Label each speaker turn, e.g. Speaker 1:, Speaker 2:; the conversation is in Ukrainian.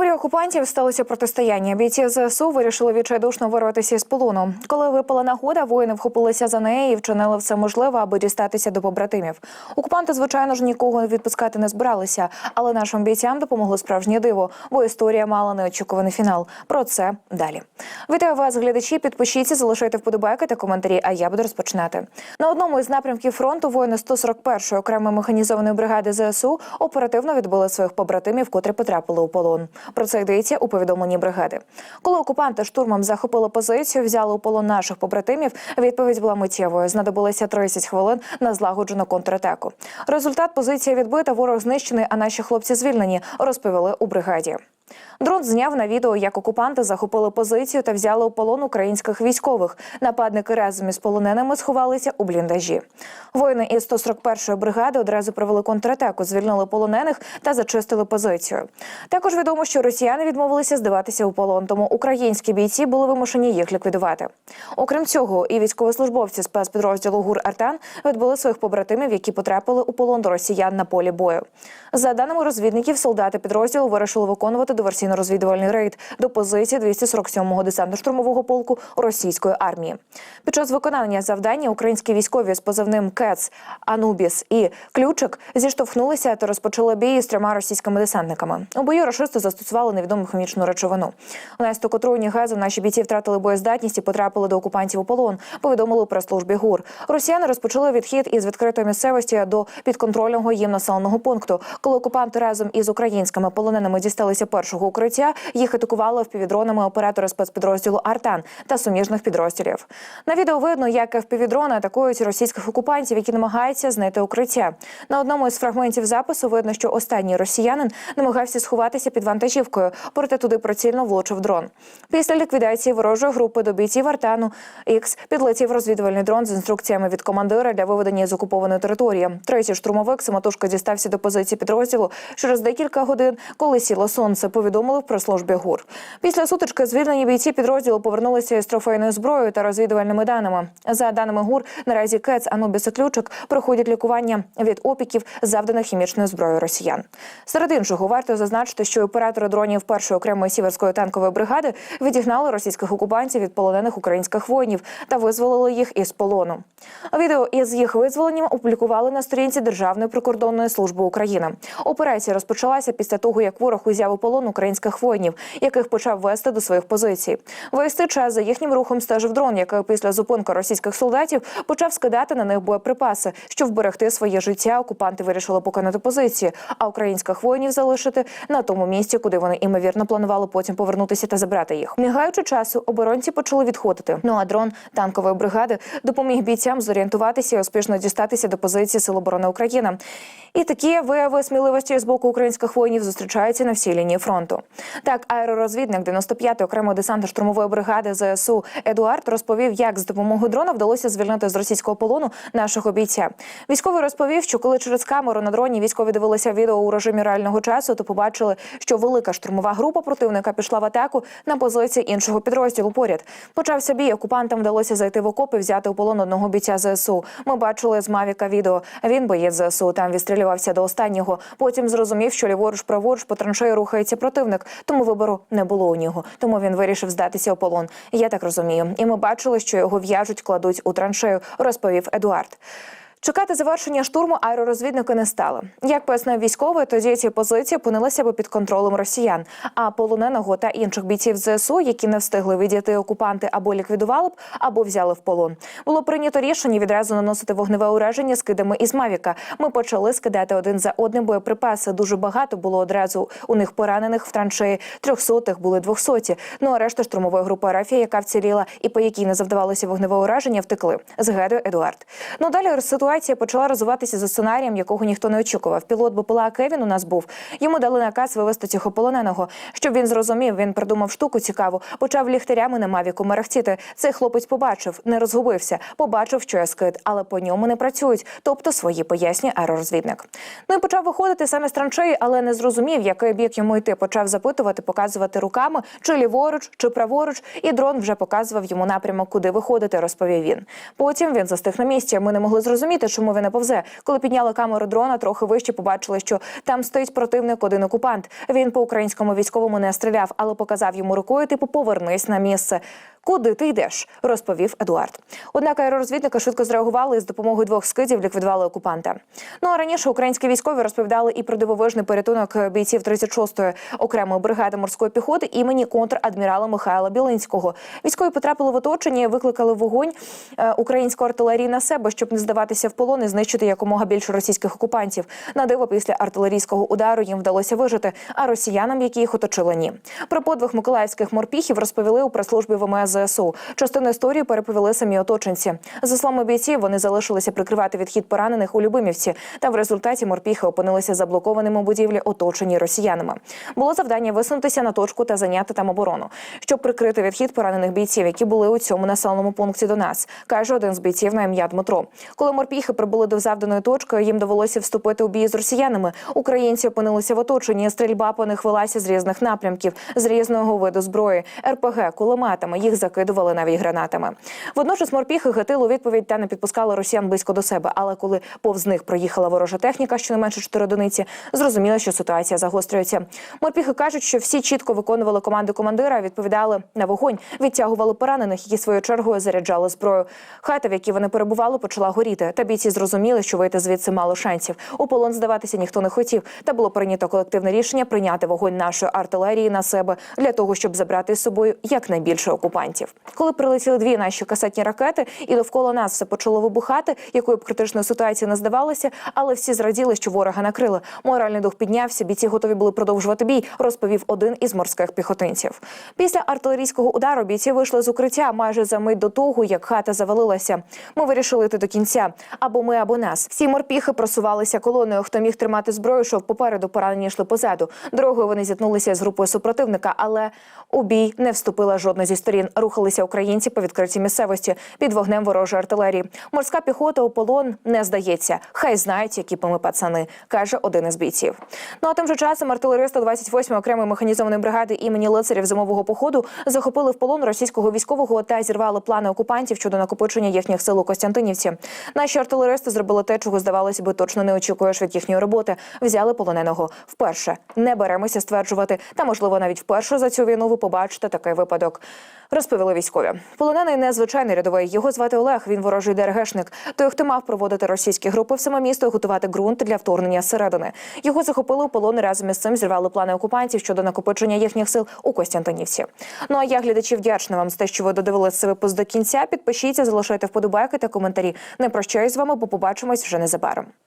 Speaker 1: таборі окупантів сталося протистояння. Бійці ЗСУ вирішили відчайдушно вирватися із полону. Коли випала нагода, воїни вхопилися за неї і вчинили все можливе, аби дістатися до побратимів. Окупанти, звичайно ж, нікого відпускати не збиралися, але нашим бійцям допомогло справжнє диво, бо історія мала неочікуваний фінал. Про це далі. Вітаю вас, глядачі. Підпишіться, залишайте вподобайки та коментарі. А я буду розпочинати. На одному із напрямків фронту воїни 141-ї окремої механізованої бригади ЗСУ оперативно відбили своїх побратимів, котрі потрапили у полон. Про це йдеться у повідомленні бригади. Коли окупанти штурмом захопили позицію, взяли у полон наших побратимів. Відповідь була миттєвою. Знадобилося 30 хвилин на злагоджену контратаку. Результат позиція відбита, ворог знищений, а наші хлопці звільнені. Розповіли у бригаді. Дрон зняв на відео, як окупанти захопили позицію та взяли у полон українських військових. Нападники разом із полоненими сховалися у бліндажі. Воїни із 141-ї бригади одразу провели контратаку, звільнили полонених та зачистили позицію. Також відомо, що росіяни відмовилися здаватися у полон, тому українські бійці були вимушені їх ліквідувати. Окрім цього, і військовослужбовці спецпідрозділу ГУР Артан відбули своїх побратимів, які потрапили у полон до росіян на полі бою. За даними розвідників, солдати підрозділу вирішили виконувати диверсійно-розвідувальний рейд до позиції 247-го десантно-штурмового полку російської армії. Під час виконання завдання українські військові з позивним КЕЦ, Анубіс і Ключик зіштовхнулися та розпочали бій з трьома російськими десантниками. У бою рашисти застосували невідому хімічну речовину. Внаслідок отруєння газу наші бійці втратили боєздатність і потрапили до окупантів у полон. Повідомили про службі ГУР. Росіяни розпочали відхід із відкритої місцевості до підконтрольного їм населеного пункту. Коли окупанти разом із українськими полоненими дісталися першого укриття, їх атакували впівдронами оператори спецпідрозділу Артан та суміжних підрозділів. На відео видно, як впівдрони атакують російських окупантів, які намагаються знайти укриття. На одному із фрагментів запису видно, що останній росіянин намагався сховатися під вантажівкою, проте туди прицільно влучив дрон. Після ліквідації ворожої групи до бійців Артану Ікс підлетів розвідувальний дрон з інструкціями від командира для виведення з окупованої території. Третій штурмовик самотужки дістався до позиції підрозділу через декілька годин, коли сіло сонце. Повідомили в прес-службі ГУР. Після сутички звільнені бійці підрозділу повернулися із трофейною зброєю та розвідувальними даними. За даними ГУР, наразі КЕЦ Анубіс і Ключик проходять лікування від опіків, завданих хімічною зброєю росіян. Серед іншого варто зазначити, що оператори дронів першої окремої сіверської танкової бригади відігнали російських окупантів від полонених українських воїнів та визволили їх із полону. Відео із їх визволенням опублікували на сторінці Державної прикордонної служби України. Операція розпочалася після того, як ворог узяв у полон українських воїнів, яких почав вести до своїх позицій. Вести час за їхнім рухом стежив дрон, який після зупинки російських солдатів почав скидати на них боєприпаси. Щоб вберегти своє життя, окупанти вирішили покинути позиції, а українських воїнів залишити на тому місці, куди вони імовірно планували потім повернутися та забрати їх. Не гаючи часу, оборонці почали відходити. Ну а дрон танкової бригади допоміг бійцям зорієнтуватися і успішно дістатися до позиції Сил оборони України. І такі вияви сміливості з боку українських воїнів зустрічаються на всій лінії фронту. Так, аеророзвідник 95-ї окремої десантно-штурмової бригади ЗСУ Едуард розповів, як з допомогою дрона вдалося звільнити з російського полону нашого бійця. Військовий розповів, що коли через камеру на дроні військові дивилися відео у режимі реального часу, то побачили, що велика штурмова група противника пішла в атаку на позиції іншого підрозділу. Поряд почався бій. Окупантам вдалося зайти в окопи, взяти у полон одного бійця ЗСУ. Ми бачили з Мавіка відео. Він боєць ЗСУ. Там відстрілювався до останнього. Потім зрозумів, що ліворуч праворуч по траншеї рухається противник, тому вибору не було у нього. Тому він вирішив здатися у полон. Я так розумію. І ми бачили, що його в'яжуть, кладуть у траншею. Розповів Едуард. Чекати завершення штурму аеророзвідники не стали. Як пояснив військовий, тоді ці позиції опинилися би під контролем росіян. А полоненого та інших бійців ЗСУ, які не встигли відійти окупанти або ліквідували б, або взяли в полон. Було прийнято рішення відразу наносити вогневе ураження скидами із Мавіка. Ми почали скидати один за одним боєприпаси. Дуже багато було одразу у них поранених в траншеї. Трьохсотих були двохсоті. Ну а решта штурмової групи Рафія, яка вціліла і по якій не завдавалося вогневе ураження, втекли. Згадує Едуард. Ну далі ситуація ситуація почала розвиватися за сценарієм, якого ніхто не очікував. Пілот БПЛА Кевін у нас був. Йому дали наказ вивести цього полоненого. Щоб він зрозумів, він придумав штуку цікаву. Почав ліхтарями на мавіку мерехтіти. Цей хлопець побачив, не розгубився, побачив, що я скид, але по ньому не працюють. Тобто свої пояснює аеророзвідник. Ну і почав виходити саме з траншеї, але не зрозумів, який бік йому йти. Почав запитувати, показувати руками, чи ліворуч, чи праворуч, і дрон вже показував йому напрямок, куди виходити. Розповів він. Потім він застиг на місці. Ми не могли зрозуміти. Розумієте, чому він не повзе? Коли підняли камеру дрона, трохи вище побачили, що там стоїть противник, один окупант. Він по українському військовому не стріляв, але показав йому рукою, типу, повернись на місце. Куди ти йдеш? розповів Едуард. Однак аеророзвідники швидко зреагували і з допомогою двох скидів ліквідували окупанта. Ну а раніше українські військові розповідали і про дивовижний порятунок бійців 36-ї окремої бригади морської піхоти імені контр-адмірала Михайла Білинського. Військові потрапили в оточення, викликали вогонь е, української артилерії на себе, щоб не здаватися в полон і знищити якомога більше російських окупантів. На диво після артилерійського удару їм вдалося вижити, а росіянам, які їх оточили, ні. Про подвиг миколаївських морпіхів розповіли у прес-службі ВМС ЗСУ. Частину історії переповіли самі оточенці. За словами бійців, вони залишилися прикривати відхід поранених у Любимівці. Та в результаті морпіхи опинилися заблокованими у будівлі, оточені росіянами. Було завдання висунутися на точку та зайняти там оборону, щоб прикрити відхід поранених бійців, які були у цьому населеному пункті до нас, каже один з бійців на ім'я Дмитро. Коли морпіхи прибули до завданої точки, їм довелося вступити у бій з росіянами. Українці опинилися в оточенні. Стрільба по них велася з різних напрямків, з різного виду зброї, РПГ, кулеметами. Їх закидували навіть гранатами. Водночас морпіхи гатили у відповідь та не підпускали росіян близько до себе. Але коли повз них проїхала ворожа техніка, щонайменше 4 одиниці, зрозуміло, що ситуація загострюється. Морпіхи кажуть, що всі чітко виконували команди командира, відповідали на вогонь, відтягували поранених, які своєю чергою заряджали зброю. Хата, в якій вони перебували, почала горіти. Та бійці зрозуміли, що вийти звідси мало шансів. У полон здаватися ніхто не хотів. Та було прийнято колективне рішення прийняти вогонь нашої артилерії на себе для того, щоб забрати з собою якнайбільше окупантів. Коли прилетіли дві наші касетні ракети, і довкола нас все почало вибухати, якою б критичної ситуації не здавалося, але всі зраділи, що ворога накрили. Моральний дух піднявся. Бійці готові були продовжувати бій, розповів один із морських піхотинців. Після артилерійського удару бійці вийшли з укриття майже за мить до того, як хата завалилася. Ми вирішили йти до кінця або ми, або нас. Всі морпіхи просувалися колоною. Хто міг тримати зброю, йшов попереду, поранені йшли позаду. Дорогою вони зіткнулися з групою супротивника, але у бій не вступила жодна зі сторін. Рухалися українці по відкритій місцевості під вогнем ворожої артилерії. Морська піхота у полон не здається. Хай знають, які ми пацани, каже один із бійців. Ну а тим же часом артилеристи 28-ї окремої механізованої бригади імені лицарів зимового походу захопили в полон російського військового та зірвали плани окупантів щодо накопичення їхніх сил у Костянтинівці. Наші артилеристи зробили те, чого здавалося би точно не очікуєш від їхньої роботи. Взяли полоненого вперше. Не беремося стверджувати, та можливо навіть вперше за цю війну ви побачите такий випадок. Розповіли військові. Полонений незвичайний рядовий. Його звати Олег. Він ворожий ДРГшник. Той, хто мав проводити російські групи в саме місто готувати ґрунт для вторгнення зсередини. Його захопили у полон разом із цим зірвали плани окупантів щодо накопичення їхніх сил у Костянтинівці. Ну а я глядачі вдячна вам за те, що ви додивилися випуск до кінця. Підпишіться, залишайте вподобайки та коментарі. Не прощаюсь з вами, побачимось вже незабаром.